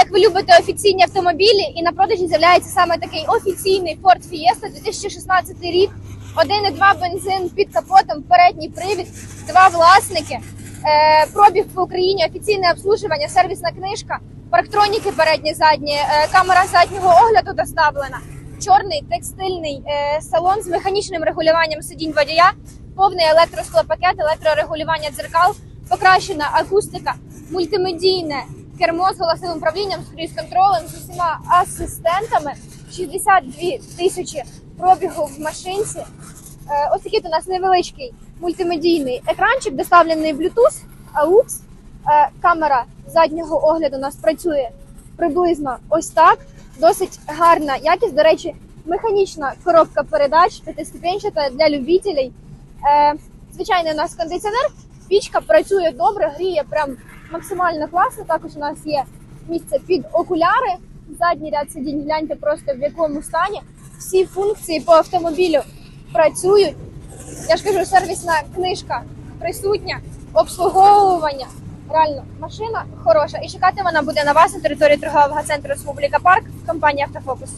як ви любите офіційні автомобілі, і на продажі з'являється саме такий офіційний Ford Fiesta 2016 рік. 1,2 бензин під капотом, передній привід, два власники, е, пробіг по Україні, офіційне обслуживання, сервісна книжка, парктроніки передні, задні, е, камера заднього огляду доставлена, чорний текстильний е, салон з механічним регулюванням сидінь водія, повний електросклопакет, електрорегулювання дзеркал, покращена акустика, мультимедійне кермо з голосовим управлінням, з круїз-контролем, з усіма асистентами, 62 тисячі пробігу в машинці. Е, Ось такий у нас невеличкий мультимедійний екранчик, доставлений Bluetooth, AUX. Е, Камера заднього огляду у нас працює приблизно ось так. Досить гарна якість. До речі, механічна коробка передач, п'ятиступенчата для любителей. Е, Звичайний у нас кондиціонер, пічка працює добре, гріє прям максимально класно. Також у нас є місце під окуляри. Задній ряд сидінь, гляньте просто в якому стані. Всі функції по автомобілю працюють. Я ж кажу, сервісна книжка присутня, обслуговування. Реально, машина хороша. І чекати вона буде на вас на території торгового центру Республіка Парк, компанія Автофокус.